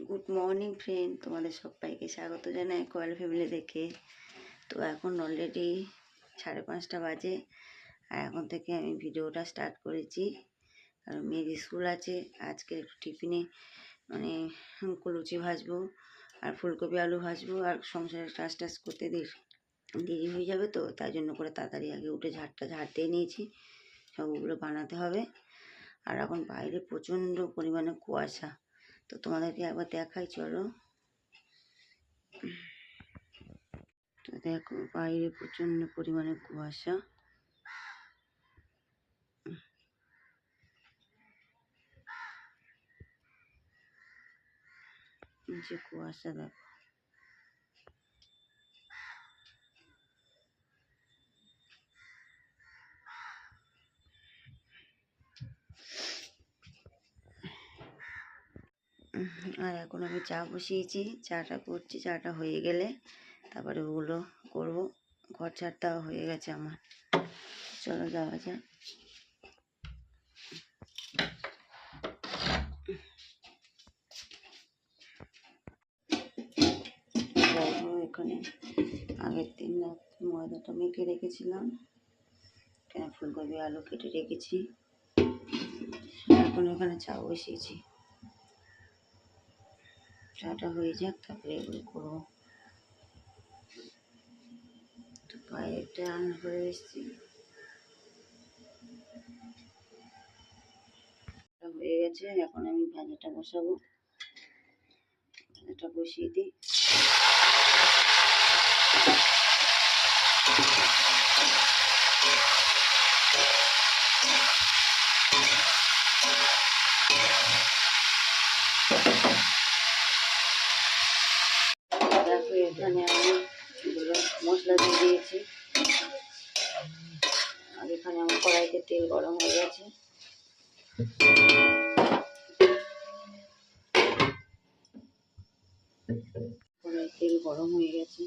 Good morning friend তোমাদের সবাইকে স্বাগত জানাই কয়েল ফ্যামিলি দেখে। তো এখন অলরেডি সাড়ে পাঁচটা বাজে। আর এখন থেকে আমি ভিডিওটা স্টার্ট করেছি। আর মেয়ের স্কুল আছে। আজকে একটু টিফিনে মানে লুচি ভাজবো আর ফুলকপি আলু ভাজবো আর সংসারের কাজ টাজ করতে দেরি দেরি হয়ে যাবে তো, তাই জন্য করে তাড়াতাড়ি আগে উঠে ঝাড়টা, ঝাড় দিয়ে নিয়েছি। সবগুলো বানাতে হবে। আর এখন বাইরে প্রচণ্ড পরিমাণে কুয়াশা। তো তোমাদেরকে একবার দেখাই চলো। তো দেখো বাইরে প্রচণ্ড পরিমাণে কুয়াশা। যে কুয়াশা দেখো। আর এখন আমি চা বসিয়েছি, চাটা করছি, চাটা হয়ে গেলে তারপরে ওগুলো করব। ঘর ছাড়টাও হয়ে গেছে আমার। চলো যাওয়া যাক। এখানে আগের দিন ময়দাটা মেখে রেখেছিলাম। ফুলকপি, আলু কেটে রেখেছি। এখন ওখানে চা বসিয়েছি। চাটা হয়ে যাক, তারপরে এগুলো করব। তো রান্না করে এসেছি হয়ে গেছে, এখন আমি ভাজাটা বসাবো। ভাজাটা বসিয়ে দিই দেখো এখানে আমি এগুলো মশলা দিয়ে দিয়েছি আর এখানে আমার কড়াইতে তেল গরম হয়ে গেছে কড়াই তেল গরম হয়ে গেছে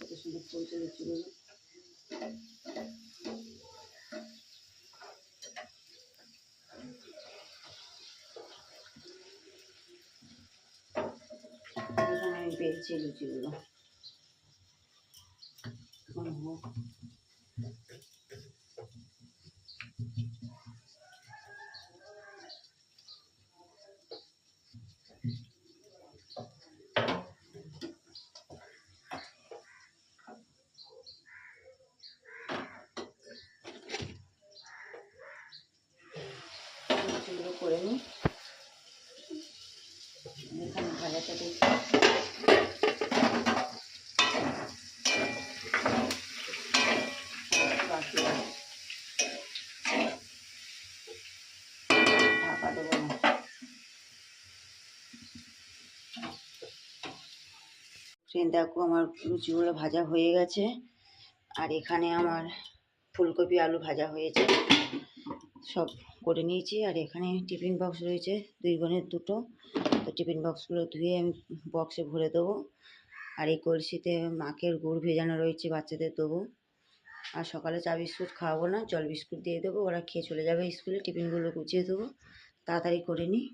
কত সুন্দর ফুলতে লুচিগুলো এখানে আমি বেলছি লুচিগুলো এখন হোক লুচিগুলো করে নিই। এখানে ভাজাটা ফ্রেন্ড দেখো আমার লুচিগুলো ভাজা হয়ে গেছে। আর এখানে আমার ফুলকপি আলু ভাজা হয়েছে। সব করে নিয়েছি। আর এখানে টিফিন বক্স রয়েছে, দুই বোনের দুটো। তো টিফিন বক্সগুলো ধুয়ে আমি বক্সে ভরে দেবো। আর এই কলসিতে মাকের গুড় ভেজানো রয়েছে, বাচ্চাদের দেবো। আর সকালে চা বিস্কুট খাওয়াবো না, জল বিস্কুট দিয়ে দেবো। ওরা খেয়ে চলে যাবে স্কুলে, টিফিনগুলো গুছিয়ে দেবো। তাড়াতাড়ি করে নিই।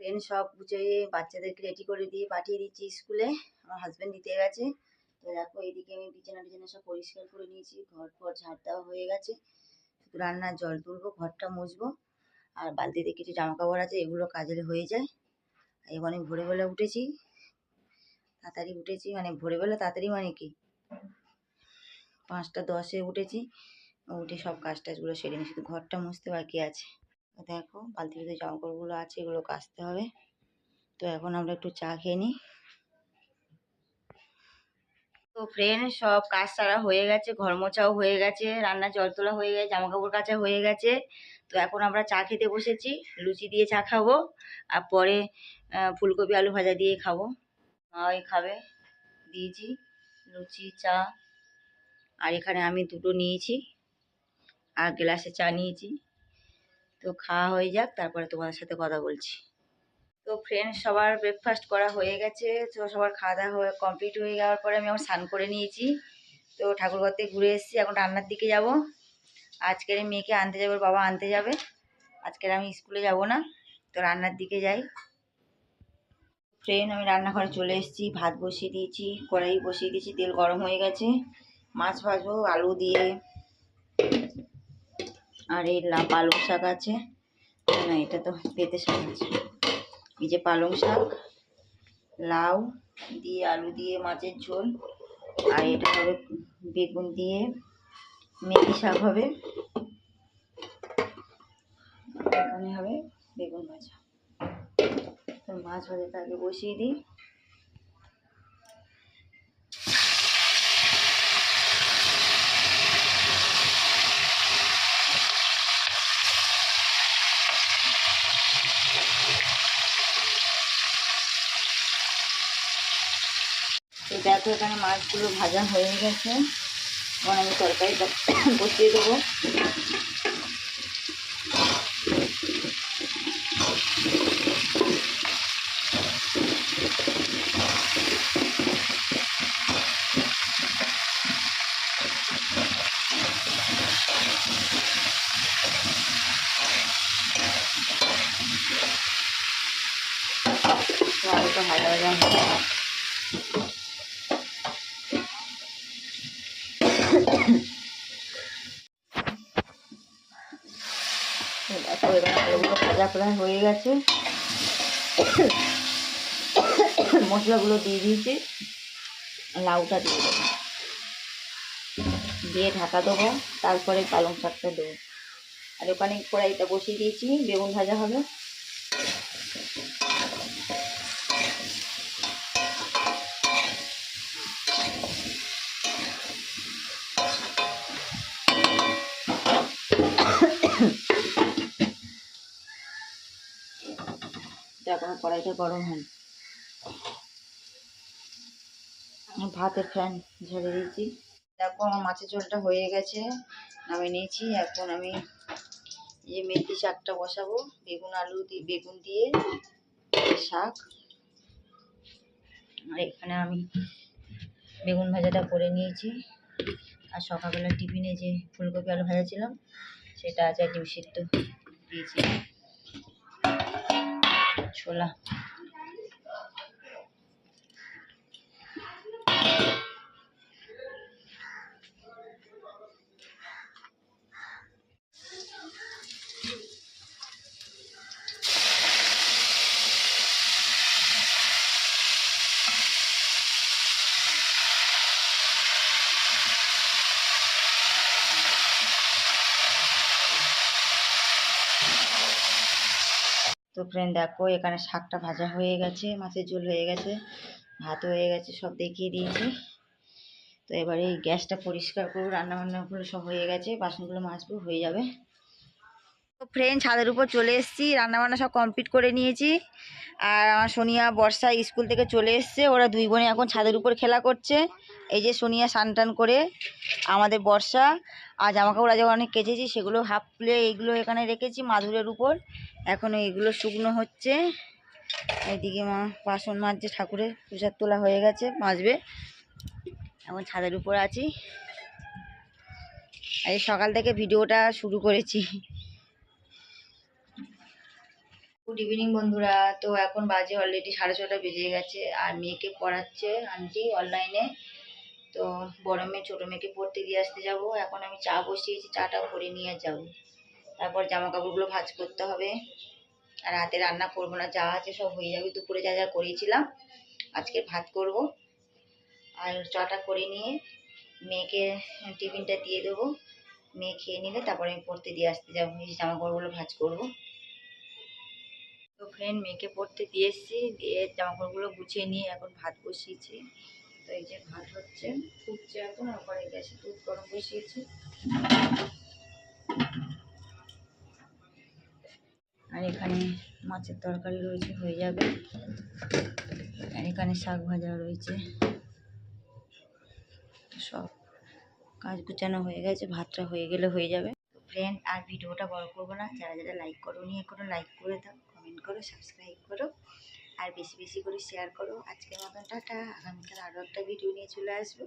ট্রেন সব গুছিয়ে বাচ্চাদেরকে রেডি করে দিয়ে পাঠিয়ে দিচ্ছি স্কুলে। আমার হাজব্যান্ড দিতে গেছে। তো দেখো এইদিকে আমি বিছানা টিছানা সব পরিষ্কার করে নিয়েছি। ঘর ফর ঝাড় দেওয়া হয়ে গেছে। রান্নার জল তুলবো, ঘরটা মুছবো। আর বালতিতে কিছু জামা কাপড় আছে, এগুলো কাজে হয়ে যায়। এই অনেক ভোরবেলা উঠেছি। তাড়াতাড়ি উঠেছি মানে ভোরবেলা তাড়াতাড়ি মানে কি? পাঁচটা দশে উঠেছি, উঠে সব কাজ টাজগুলো সেরে শুধু ঘরটা মুছতে বাকি আছে। দেখো, বালতিতে জামা কাপড়গুলো আছে, এগুলো কাচতে হবে। তো এখন আমরা একটু চা খেয়ে নিই। তো ফ্রেন্ড সব কাজ সারা হয়ে গেছে ঘর মোছাও হয়ে গেছে, রান্নার জল তোলা হয়ে গেছে জামা কাপড় কাচা হয়ে গেছে। তো এখন আমরা চা খেতে বসেছি, লুচি দিয়ে চা খাব, আর পরে ফুলকপি আলু ভাজা দিয়ে খাব। মা ওই খাবে, দিয়েছি লুচি, চা, আর এখানে আমি দুটো নিয়েছি, আর গ্লাসে চা নিয়েছি। তো খাওয়া হয়ে যাক, তারপরে তোমাদের সাথে কথা বলছি। তো ফ্রেন্ড সবার ব্রেকফাস্ট করা হয়ে গেছে, তো সবার খাওয়া দাওয়া হয়ে কমপ্লিট হয়ে যাওয়ার পরে আমি আমার স্নান করে নিয়েছি। তো ঠাকুরঘর থেকে ঘুরে এসেছি, এখন রান্নার দিকে যাব। আজকের মেয়েকে আনতে যাবে বাবা আনতে যাবে। আজকের আমি স্কুলে যাব না, তো রান্নার দিকে যাই। ফ্রেন্ড আমি রান্নাঘরে চলে এসেছি, ভাত বসিয়ে দিয়েছি, কড়াই বসিয়ে দিয়েছি, তেল গরম হয়ে গেছে। মাছ ভাজবো, আলু দিয়ে, আর এই লা পালং শাক আছে। না, এটা তো পেতে শাক আছে। এই যে পালং শাক, লাউ দিয়ে আলু দিয়ে মাছের ঝোল, আর এটা হবে বেগুন দিয়ে মেথি শাক হবে। এখানে হবে বেগুন ভাজা। তো মাছ ভাজাটা আগে বসিয়ে দিই। দেখো এখানে মাছগুলো ভাজা হয়ে গেছে। এখন আমি তরকারিটা বসিয়ে দেবো। আলুটা ভাজা ভাজা হয়ে গেছে। তো দেখো এখানে আলুগুলো ভাজা প্রায় হয়ে গেছে। মশলাগুলো দিয়ে দিয়েছি। লাউটা দিয়ে দেবো। দিয়ে ঢাকা দেবো। তারপরে পালং শাকটা দেবো। আর ওখানে কড়াইটা বসিয়ে দিয়েছি। বেগুন ভাজা হবে। কড়াইটা গরম হয়। ভাতের ফ্যান ঝেড়ে দিয়েছি। দেখো আমার মাছের ঝোলটা হয়ে গেছে আমি নিয়েছি। এখন আমি এই মেথি শাকটা বসাবো, বেগুন আলু দিয়ে বেগুন দিয়ে, শাক। আর এখানে আমি বেগুন ভাজাটা করে নিয়েছি। আর সকালবেলা টিফিনে যে ফুলকপি আলু ভাজা ছিলাম সেটা আছে ডিম সিদ্ধ দিয়েছি। 出了。তো ফ্রেন্ড দেখো, এখানে শাকটা ভাজা হয়ে গেছে, মাছের ঝোল হয়ে গেছে, ভাত হয়ে গেছে, সব দেখিয়ে দিয়েছি। তো এবারে এই গ্যাসটা পরিষ্কার করব রান্না বান্নাগুলো সব হয়ে গেছে, বাসনগুলো মাজবো, হয়ে যাবে। তো ফ্রেন্ড ছাদের উপর চলে এসেছি, রান্নাবান্না সব কমপ্লিট করে নিয়েছি। আর আমার সোনিয়া বর্ষা স্কুল থেকে চলে এসছে, ওরা দুই বোনে এখন ছাদের উপর খেলা করছে। এই যে সোনিয়া স্নান টান করে, আমাদের বর্ষা আর জামা কাপড় আজ অনেক কেচেছি, সেগুলো হাফ প্লে এইগুলো এখানে রেখেছি মাদুরের উপর। এখন এইগুলো শুকনো হচ্ছে। এইদিকে মা বাসন মাজছে, ঠাকুরের প্রসাদ তোলা হয়ে গেছে, মাজবে। এখন ছাদের উপর আছি। এই সকাল থেকে ভিডিওটা শুরু করেছি। গুড ইভিনিং বন্ধুরা, তো এখন বাজে অলরেডি সাড়ে ছটা বেজে গেছে, আর মেয়েকে পড়াচ্ছে, আন্টি অনলাইনে। তো বড় মেয়ে, ছোটো মেয়েকে পড়তে দিয়ে আসতে যাব। এখন আমি চা বসিয়েছি, চাটা করে নিয়ে যাব। তারপর জামা কাপড়গুলো ভাঁজ করতে হবে। আর রাতে রান্না করব না, যা আছে সব হয়ে যাবে। দুপুরে যা যা করেছিলাম, আজকে ভাত করব। আর চাটা করে নিয়ে মেয়েকে টিফিনটা দিয়ে দেবো। মেয়ে খেয়ে নিলে তারপরে আমি পড়তে দিয়ে আসতে যাব। এই জামা কাপড়গুলো ভাঁজ করব। তো ফ্রেন্ড মেয়েকে পড়তে দিয়ে এসেছি। দিয়ে জামা কাপড়গুলো গুছিয়ে নিয়ে এখন ভাত বসিয়েছি। তো এই যে ভাত হচ্ছে, ফুটছে এখন, আর পরে গ্যাসে দুধ গরম বসিয়েছি। আর এখানে মাছের তরকারি রয়েছে, হয়ে যাবে। আর এখানে শাক ভাজা রয়েছে। সব কাজ গুছানো হয়ে গেছে, ভাতটা হয়ে গেলে হয়ে যাবে। ফ্রেন্ড আর ভিডিওটা বড় করব না। যারা যারা লাইক করো নিয়ে করো লাইক করে দাও কমেন্ট করো সাবস্ক্রাইব করো। আর বেশি বেশি করে শেয়ার করো। আজকের মতন টাটা। আগামীকাল আরও একটা ভিডিও নিয়ে চলে আসব।